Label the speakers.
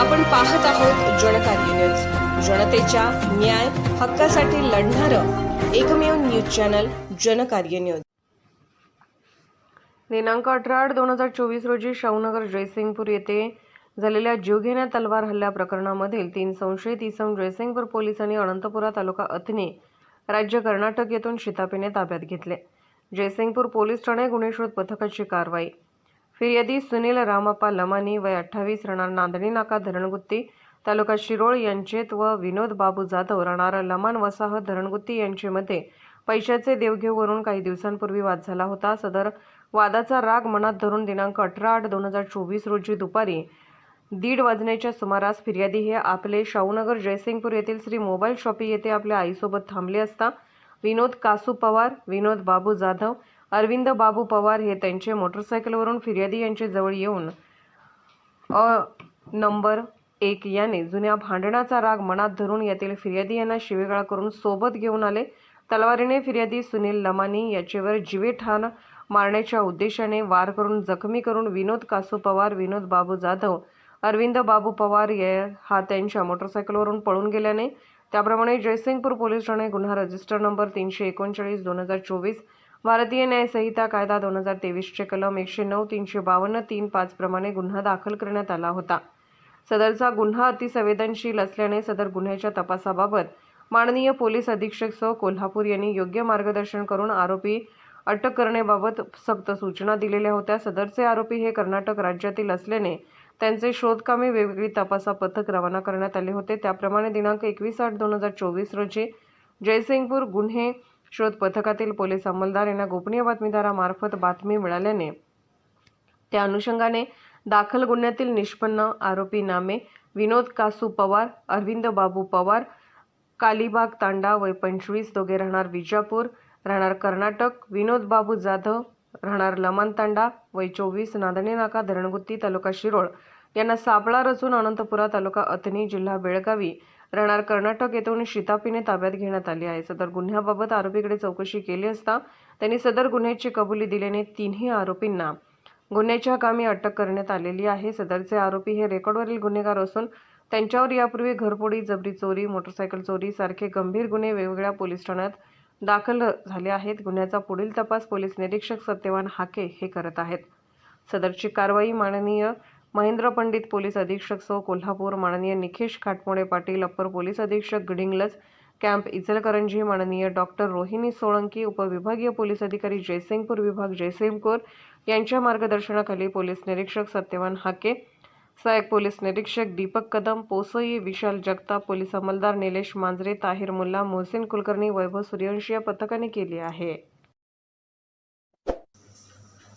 Speaker 1: आपण पाहत आहोत जनकार्य न्यूज. जनतेच्या न्याय हक्कासाठी लढणारं एकमेव न्यूज चॅनल जनकार्य न्यूज.
Speaker 2: दिनांक अठरा आठ दोन हजार चोवीस रोजी शाहूनगर जयसिंगपूर येथे झालेल्या जीवघेण्या तलवार हल्ल्या प्रकरणामधील तीन संशयित इसम जयसिंगपूर पोलिसांनी अनंतपुरा तालुका अथनी राज्य कर्नाटक येथून शितापीने ताब्यात घेतले. जयसिंगपूर पोलीस ठाणे गुन्हे शोध पथकाची कारवाई फिर्यादी सुनील रामप्पा लमानी वय अठ्ठावीस राहणार नांदणी नाका धरणगुत्ती तालुका शिरोळ यांचेत व विनोद बाबू जाधव राहणार लमान वसाहत धरणगुत्ती यांचेमध्ये पैशाचे देवघेववरून काही दिवसांपूर्वी वाद झाला होता. सदर वादाचा राग मनात धरून दिनांक अठरा आठ दोन हजार चोवीस रोजी दुपारी दीड वाजण्याच्या सुमारास फिर्यादी हे आपले शाहूनगर जयसिंगपूर येथील श्री मोबाईल शॉपी येथे आपल्या आईसोबत थांबले असता विनोद कासू पवार विनोद बाबू जाधव अरविंद बाबू पवार हे त्यांचे मोटरसायकलवरून फिर्यादी यांच्या जवळ येऊन अ नंबर एक याने जुन्या भांडणाचा राग मनात धरून यातील फिर्यादी यांना शिवेगाळ करून सोबत घेऊन आले. तलवारीने फिर्यादी सुनील लमानी याचेवर जीवेठाण मारण्याच्या उद्देशाने वार करून जखमी करून विनोद कासू पवार विनोद बाबू जाधव अरविंद बाबू पवार या हा त्यांच्या मोटरसायकलवरून पळून गेल्याने त्याप्रमाणे जयसिंगपूर पोलीस ठाणे गुन्हा रजिस्टर नंबर तीनशे एकोणचाळीस दोन हजार चोवीस भारतीय न्यायसंहिता कायदा दोन हजार तेवीसचे कलम एकशे नऊ तीनशे बावन्न तीन पाच प्रमाणे गुन्हा दाखल करण्यात आला होता. सदरचा गुन्हा अतिसंवेदनशील असल्याने सदर गुन्ह्याच्या तपासाबाबत माननीय पोलीस अधीक्षक सह कोल्हापूर यांनी योग्य मार्गदर्शन करून आरोपी अटक करण्याबाबत सक्त सूचना दिलेल्या होत्या. सदरचे आरोपी हे कर्नाटक राज्यातील असल्याने त्यांचे शोधकामी वेगवेगळी तपासा पथक रवाना करण्यात आले होते. त्याप्रमाणे दिनांक एकवीस आठ दोन हजार चोवीस रोजी जयसिंगपूर गुन्हे शोध पथकातील पोलीस अंमलदार यांना गोपनीय बातमीदारामार्फत बातमी मिळाल्याने त्या अनुषंगाने दाखल गुन्ह्यातील निष्पन्न आरोपी नामे विनोद कासू पवार अरविंद बाबू पवार कालीबाग तांडा वय पंचवीस दोघे राहणार विजापूर राहणार कर्नाटक विनोद बाबू जाधव राहणार लमान तांडा वय चोवीस नांदणी नाका धरणगुत्ती तालुका शिरोळ. यांना सापळा रचून अनंतपुरा तालुका अथनी जिल्हा बेळगावी राहणार. कर्नाटक येथून शितापीने ताब्यात घेण्यात आली आहे. सदर गुन्ह्याबाबत आरोपीकडे चौकशी केली असता त्यांनी सदर गुन्ह्याची कबुली दिल्याने तिन्ही आरोपींना गुन्ह्याच्या कामी अटक करण्यात आलेली आहे. सदरचे आरोपी हे रेकॉर्डवरील गुन्हेगार असून त्यांच्यावर यापूर्वी घरपोडी जबरी चोरी मोटरसायकल चोरी सारखे गंभीर गुन्हे वेगवेगळ्या पोलीस ठाण्यात दाखल झाले आहेत. गुन्ह्याचा पुढील तपास पोलीस निरीक्षक सत्यवान हाके हे करत आहेत. सदरची कारवाई माननीय महेंद्र पंडित पोलीस अधीक्षक सौ कोल्हापूर माननीय निखेश खाटमोडे पाटील अप्पर पोलीस अधीक्षक गडिंगलज कॅम्प इचलकरंजी माननीय डॉक्टर रोहिणी सोळंकी उपविभागीय पोलीस अधिकारी जयसिंगपूर विभाग जयसिंगपूर यांच्या मार्गदर्शनाखाली पोलीस निरीक्षक सत्यवान हाके सहाय्यक पोलीस निरीक्षक दीपक कदम पोसई विशाल जगताप पोलीस अंमलदार निलेश मांजरे ताहिर मुल्ला मोहसिन कुलकर्णी वैभव सूर्यवंशी या पथकाने केली आहे.